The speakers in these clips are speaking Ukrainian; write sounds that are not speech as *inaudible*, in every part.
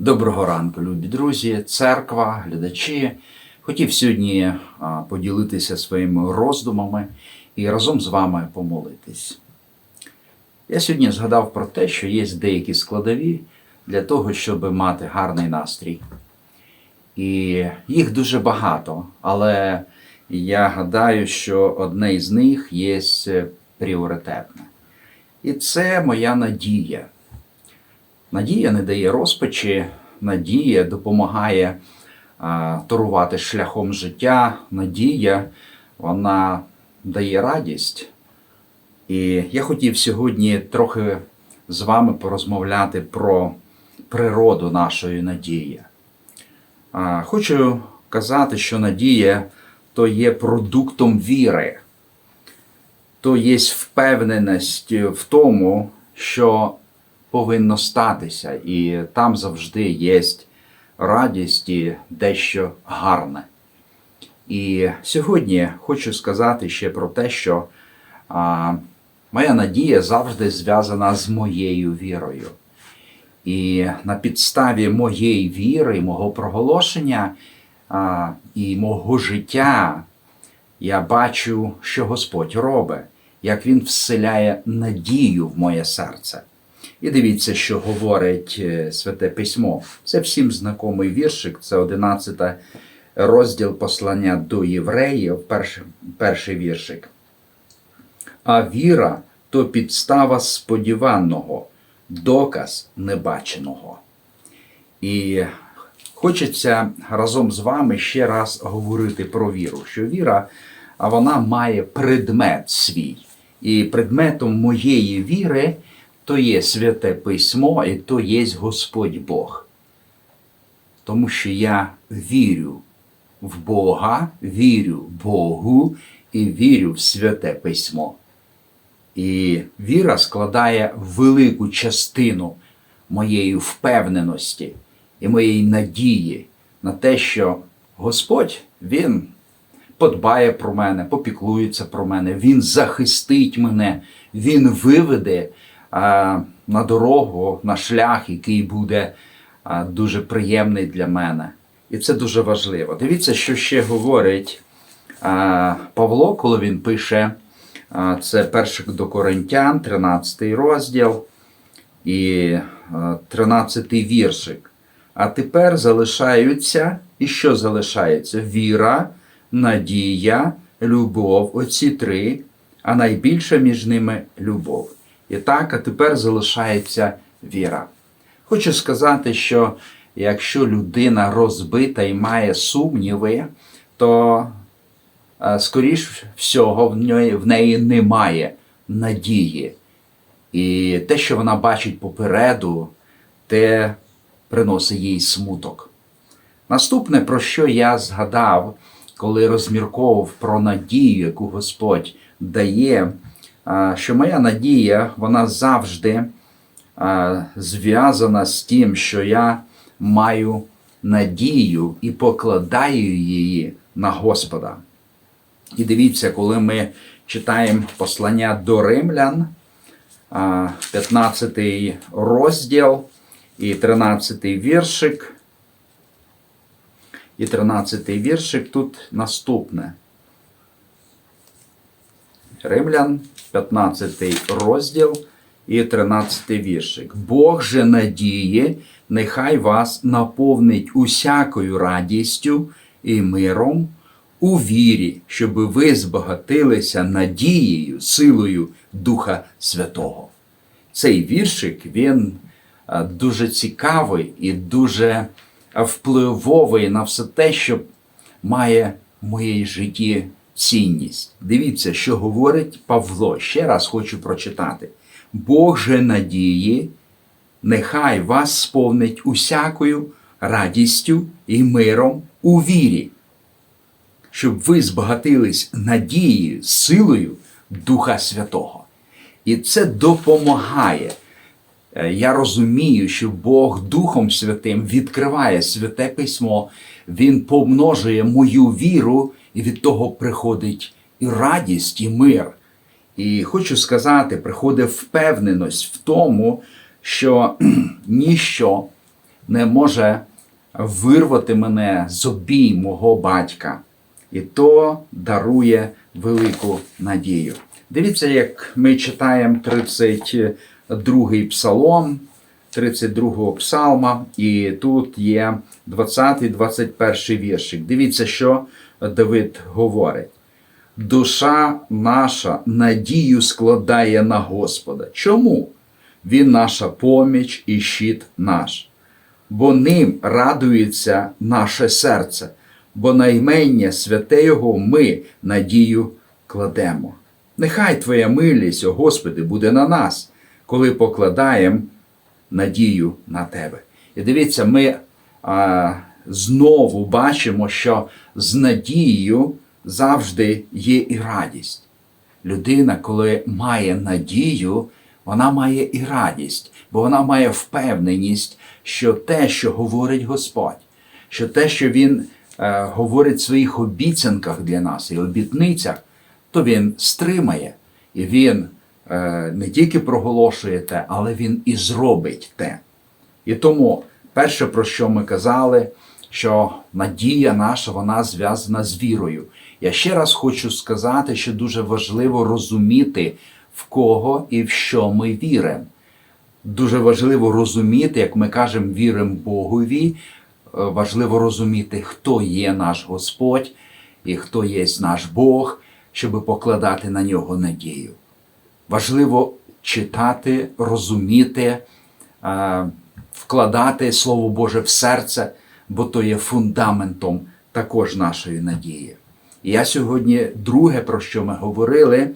Доброго ранку, любі друзі, церква, глядачі. Хотів сьогодні поділитися своїми роздумами і разом з вами помолитись. Я сьогодні згадав про те, що є деякі складові для того, щоб мати гарний настрій. І їх дуже багато, але я гадаю, що одне із них є пріоритетне. І це моя надія. Надія не дає розпачі, надія допомагає торувати шляхом життя. Надія вона дає радість. І я хотів сьогодні трохи з вами порозмовляти про природу нашої надії. Хочу казати, що надія то є продуктом віри, то є впевненість в тому, що повинно статися, і там завжди є радість і дещо гарне. І сьогодні хочу сказати ще про те, що а, моя надія завжди зв'язана з моєю вірою. І на підставі моєї віри, мого проголошення а, і мого життя я бачу, що Господь робить, як Він вселяє надію в моє серце. І дивіться, що говорить е, Святе Письмо. Це всім знайомий віршик, це 11 розділ послання до євреїв, перший, перший віршик. А віра то підстава сподіваного, доказ небаченого. І хочеться разом з вами ще раз говорити про віру, що віра вона має предмет свій. І предметом моєї віри то є святе письмо, і то є Господь Бог. Тому що я вірю в Бога, вірю Богу і вірю в святе письмо. І віра складає велику частину моєї впевненості і моєї надії на те, що Господь Він подбає про мене, попіклується про мене, Він захистить мене, Він виведе на дорогу, на шлях, який буде дуже приємний для мене. І це дуже важливо. Дивіться, що ще говорить Павло, коли він пише. Це перших до Коринтян, 13 розділ і 13 віршик. А тепер залишаються, і що залишається? Віра, надія, любов, оці три, а найбільше між ними любов. І так, а тепер залишається віра. Хочу сказати, що якщо людина розбита і має сумніви, то скоріш всього в неї, в неї немає надії. І те, що вона бачить попереду, те приносить їй смуток. Наступне, про що я згадав, коли розмірковував про надію, яку Господь дає, що моя надія, вона завжди зв'язана з тим, що я маю надію і покладаю її на Господа. І дивіться, коли ми читаємо послання до римлян, 15 розділ і 13 віршик. І 13 віршик тут наступне. Римлян, 15 розділ і 13 віршик. Бог же надії, нехай вас наповнить усякою радістю і миром у вірі, щоб ви збагатилися надією, силою Духа Святого. Цей віршик він дуже цікавий і дуже впливовий на все те, що має в моїй житті цінність. Дивіться, що говорить Павло. Ще раз хочу прочитати. Бог же надії, нехай вас сповнить усякою радістю і миром у вірі, щоб ви збагатились надією, силою Духа Святого. І це допомагає. Я розумію, що Бог Духом Святим відкриває святе письмо, Він помножує мою віру, і від того приходить і радість, і мир. І хочу сказати, приходить впевненість в тому, що *clears throat* ніщо не може вирвати мене з обій мого батька. І то дарує велику надію. Дивіться, як ми читаємо 32-й псалом, 32-го псалма, і тут є 20-21 віршик. Дивіться, що Давид говорить. Душа наша надію складає на Господа. Чому? Він наша поміч і щит наш, бо ним радується наше серце, бо на імення святе Його ми надію кладемо. Нехай Твоя милість, о Господи, буде на нас, коли покладаємо надію на Тебе. І дивіться, ми а, знову бачимо, що з надією завжди є і радість. Людина, коли має надію, вона має і радість, бо вона має впевненість, що те, що говорить Господь, що те, що Він е, говорить в своїх обіцянках для нас і обітницях, то Він стримає, і Він е, не тільки проголошує те, але Він і зробить те. І тому перше, про що ми казали, що надія наша вона зв'язана з вірою. Я ще раз хочу сказати, що дуже важливо розуміти, в кого і в що ми віримо. Дуже важливо розуміти, як ми кажемо, віримо Богові. е, Важливо розуміти, хто є наш Господь і хто є наш Бог, щоб покладати на нього надію. Важливо читати, розуміти, е, вкладати Слово Боже в серце, бо то є фундаментом також нашої надії. І я сьогодні друге, про що ми говорили,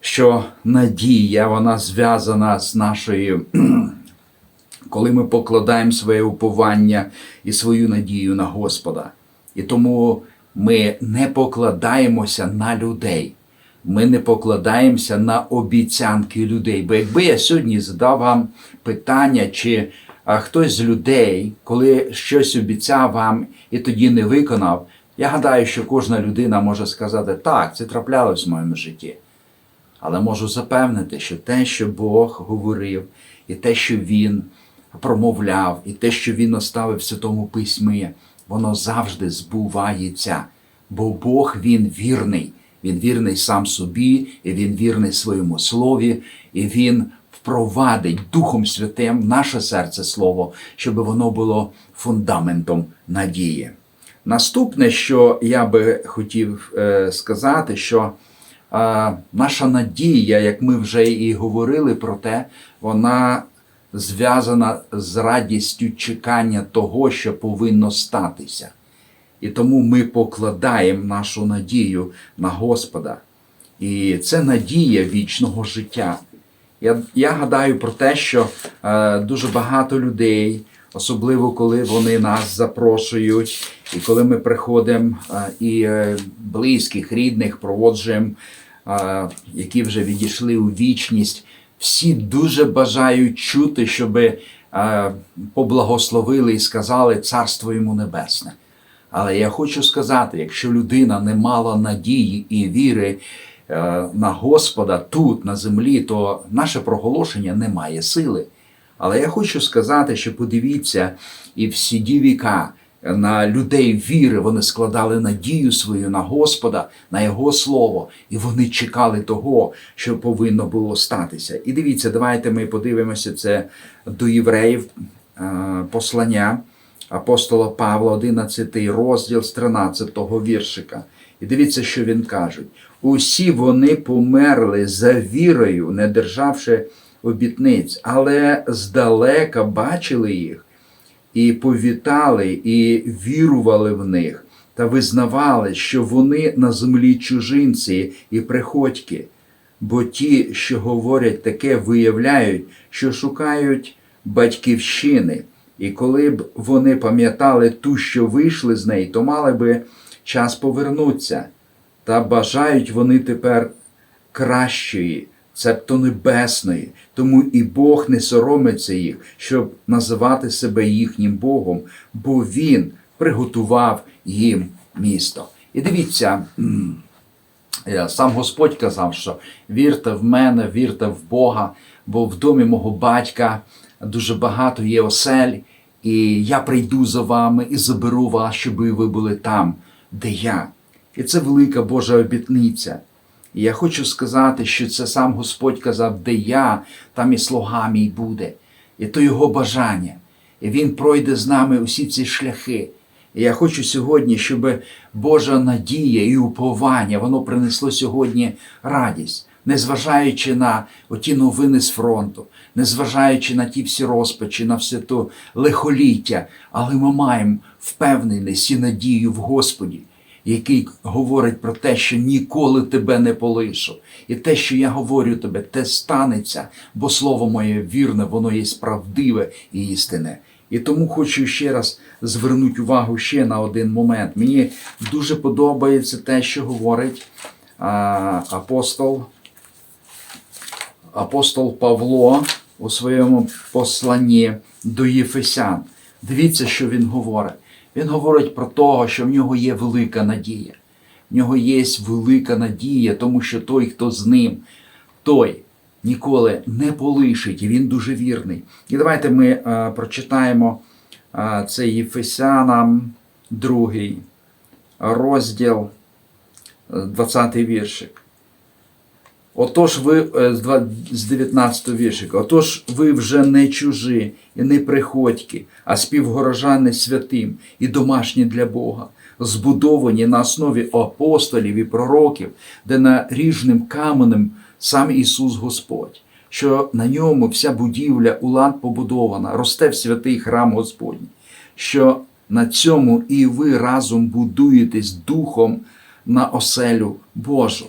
що надія вона зв'язана з нашою, *clears throat* коли ми покладаємо своє уповання і свою надію на Господа. І тому ми не покладаємося на людей. Ми не покладаємося на обіцянки людей. Бо якби я сьогодні задав вам питання, чи хтось з людей, коли щось обіцяв вам і тоді не виконав, я гадаю, що кожна людина може сказати, так, це траплялось в моєму житті. Але можу запевнити, що те, що Бог говорив, і те, що Він промовляв, і те, що Він оставив в Святому Письмі, воно завжди збувається. Бо Бог Він вірний. Він вірний сам собі, і Він вірний своєму слові, і Він впровадить Духом Святим в наше серце Слово, щоб воно було фундаментом надії. Наступне, що я би хотів е, сказати, що е, наша надія, як ми вже і говорили про те, вона зв'язана з радістю чекання того, що повинно статися. І тому ми покладаємо нашу надію на Господа. І це надія вічного життя. Я, я гадаю про те, що е, дуже багато людей, особливо коли вони нас запрошують, і коли ми приходимо е, і е, близьких, рідних проводжуємо, е, які вже відійшли у вічність, всі дуже бажають чути, щоб е, поблагословили і сказали Царство йому небесне. Але я хочу сказати, якщо людина не мала надії і віри на Господа тут, на землі, то наше проголошення не має сили. Але я хочу сказати, що подивіться, і всі ді віка на людей віри вони складали надію свою на Господа, на Його Слово, і вони чекали того, що повинно було статися. І дивіться, давайте ми подивимося це до євреїв е, послання апостола Павла, 11 розділ з 13 віршика. І дивіться, що він каже. Усі вони померли за вірою, не державши обітниць, але здалека бачили їх і повітали, і вірували в них, та визнавали, що вони на землі чужинці і приходьки. Бо ті, що говорять таке, виявляють, що шукають батьківщини. І коли б вони пам'ятали ту, що вийшли з неї, то мали би час повернутися. Та бажають вони тепер кращої, цебто небесної, тому і Бог не соромиться їх, щоб називати себе їхнім Богом, бо Він приготував їм місто. І дивіться, е, сам Господь казав, що вірте в мене, вірте в Бога, бо в домі мого батька дуже багато є осель, І я прийду за вами і заберу вас, щоб ви були там, де я. І це велика Божа обітниця. І я хочу сказати, що це сам Господь казав, де я, там і слуга мій буде. І то його бажання. І Він пройде з нами усі ці шляхи. І я хочу сьогодні, щоб Божа надія і уповання воно принесло сьогодні радість, незважаючи на оті новини з фронту, незважаючи на ті всі розпачі, на все то лихоліття, але ми маємо впевненість і надію в Господі, який говорить про те, що ніколи тебе не полишу. І те, що я говорю тобі, те станеться, бо слово моє вірне, воно є справдиве і істинне. І тому хочу ще раз звернути увагу ще на один момент. Мені дуже подобається те, що говорить а, апостол, апостол Павло у своєму посланні до Єфесян. Дивіться, що він говорить. Він говорить про того, що в нього є велика надія. В нього є велика надія, тому що той, хто з ним, той ніколи не полишить, і він дуже вірний. І давайте ми е, прочитаємо е, це Єфесянам, другий розділ, е, 20 віршик. Отож ви е, з 19 віршика. Отож ви вже не чужі і не приходьки, а співгорожани святим і домашні для Бога, збудовані на основі апостолів і пророків, де наріжним каменем сам Ісус Господь, що на ньому вся будівля улад побудована, росте в святий храм Господній, що на цьому і ви разом будуєтесь духом на оселю Божу.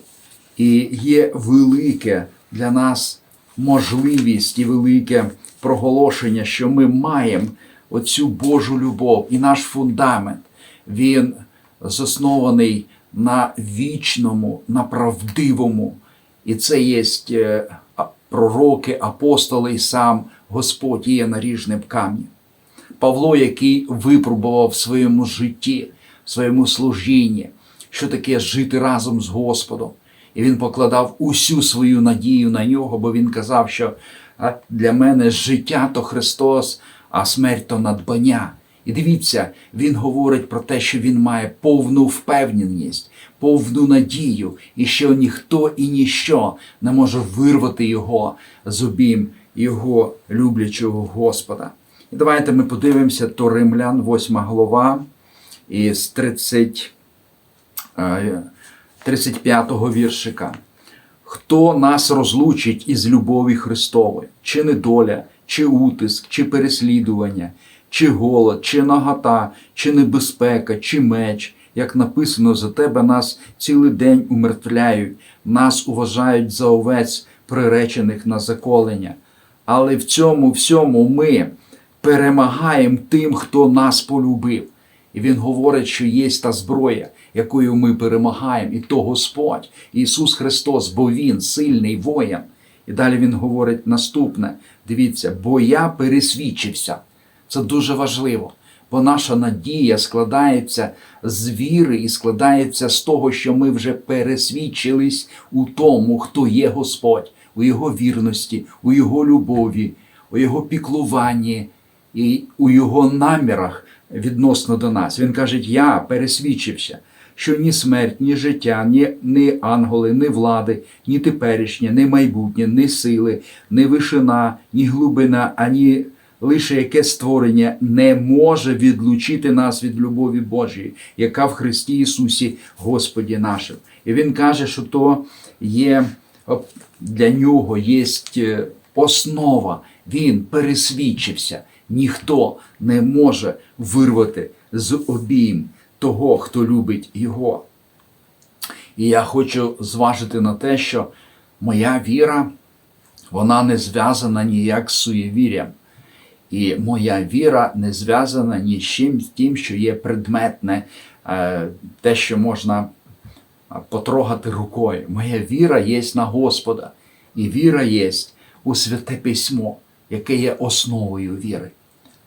І є велике для нас можливість і велике проголошення, що ми маємо оцю Божу любов і наш фундамент. Він заснований на вічному, на правдивому. І це є е, пророки, апостоли і сам Господь є наріжним камнем. Павло, який випробував в своєму житті, в своєму служінні, що таке жити разом з Господом. І він покладав усю свою надію на нього, бо він казав, що для мене життя то Христос, а смерть то надбання. І дивіться, він говорить про те, що він має повну впевненість, повну надію, і що ніхто і ніщо не може вирвати його з обійм його люблячого Господа. І давайте ми подивимося то Римлян, 8 глава, із 30, е, 35 віршика. Хто нас розлучить із любові Христової, чи недоля, чи утиск, чи переслідування, чи голод, чи нагота, чи небезпека, чи меч, як написано, за тебе нас цілий день умертвляють, нас уважають за овець, приречених на заколення. Але в цьому всьому ми перемагаємо тим, хто нас полюбив. І він говорить, що є та зброя, якою ми перемагаємо, і то Господь, Ісус Христос, бо Він сильний воїн. І далі Він говорить наступне: дивіться, бо я пересвідчився. Це дуже важливо, бо наша надія складається з віри і складається з того, що ми вже пересвідчились у тому, хто є Господь, у Його вірності, у Його любові, у Його піклуванні і у Його намірах відносно до нас. Він каже: Я пересвідчився, що ні смерть, ні життя, ні, ні ангели, ні влади, ні теперішнє, ні майбутнє, ні сили, ні вишина, ні глибина, ані лише яке створення не може відлучити нас від любові Божої, яка в Христі Ісусі Господі нашим. І Він каже, що то є для нього є основа. Він пересвідчився. Ніхто не може вирвати з обійм того, хто любить його. І я хочу зважити на те, що моя віра, вона не зв'язана ніяк з суєвір'ям. І моя віра не зв'язана ні з чим з тим, що є предметне, е, те, що можна потрогати рукою. Моя віра є на Господа, і віра є у святе письмо, яке є основою віри.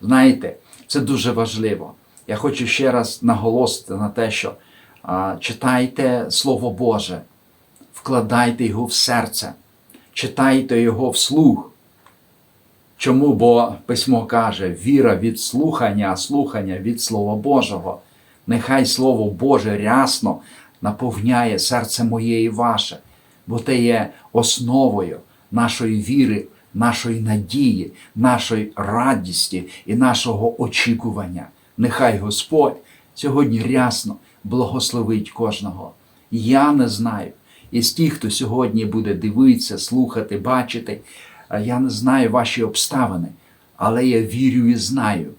Знаєте, це дуже важливо. Я хочу ще раз наголосити на те, що а, читайте Слово Боже, вкладайте його в серце, читайте його вслух, Чому? Бо письмо каже: віра від слухання, слухання від Слова Божого. Нехай Слово Боже рясно наповняє серце моє і ваше, бо те є основою нашої віри, нашої надії, нашої радісті і нашого очікування. Нехай Господь сьогодні рясно благословить кожного. Я не знаю. Із тих, хто сьогодні буде дивитися, слухати, бачити, я не знаю ваші обставини, але я вірю і знаю.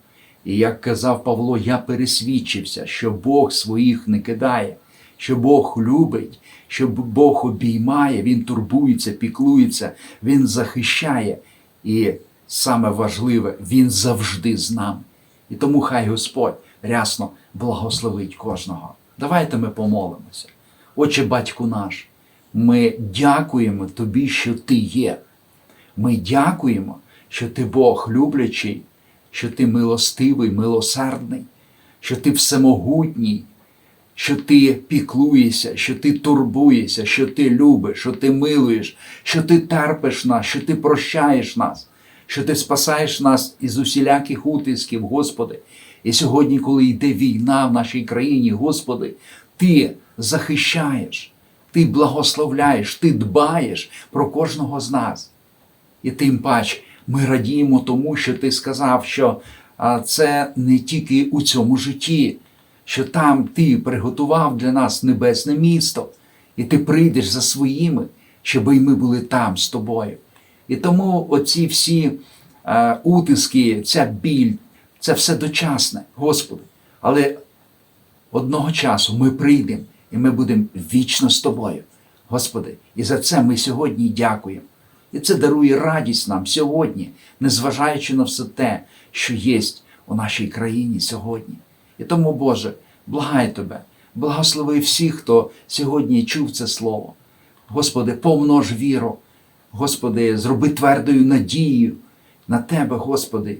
І як казав Павло, я пересвідчився, що Бог своїх не кидає, що Бог любить, що Бог обіймає, Він турбується, піклується, Він захищає. І саме важливе, Він завжди з нами. І тому хай Господь рясно благословить кожного. Давайте ми помолимося. Отче батьку наш, ми дякуємо Тобі, що Ти є. Ми дякуємо, що Ти Бог люблячий, що Ти милостивий, милосердний, що Ти всемогутній, що Ти піклуєшся, що Ти турбуєшся, що Ти любиш, що Ти милуєш, що Ти терпиш нас, що Ти прощаєш нас, що Ти спасаєш нас із усіляких утисків, Господи. І сьогодні, коли йде війна в нашій країні, Господи, Ти захищаєш, Ти благословляєш, Ти дбаєш про кожного з нас. І тим пач ми радіємо тому, що ти сказав, що це не тільки у цьому житті, що там ти приготував для нас небесне місто, і ти прийдеш за своїми, щоб і ми були там з тобою. І тому оці всі е, утиски, ця біль, це все дочасне, Господи. Але одного часу ми прийдемо і ми будемо вічно з тобою, Господи. І за це ми сьогодні дякуємо. І це дарує радість нам сьогодні, незважаючи на все те, що є у нашій країні сьогодні. І тому, Боже, благай Тебе, благослови всіх, хто сьогодні чув це слово. Господи, помнож віру, Господи, зроби твердою надію на Тебе, Господи.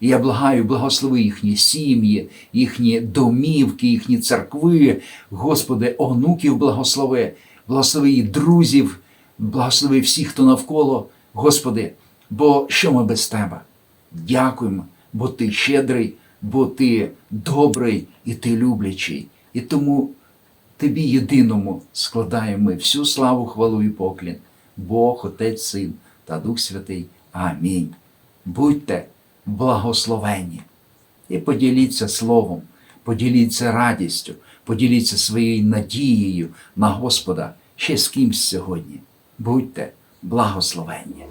І я благаю, благослови їхні сім'ї, їхні домівки, їхні церкви, Господи, онуків благослови, благослови і друзів, благослови всіх, хто навколо, Господи, бо що ми без Тебе? Дякуємо, бо Ти щедрий, бо Ти добрий і Ти люблячий. І тому Тобі єдиному складаємо ми всю славу, хвалу і поклін. Бог, Отець, Син та Дух Святий. Амінь. Будьте благословенні і поділіться словом, поділіться радістю, поділіться своєю надією на Господа ще з кимсь сьогодні. Будьте благословенні.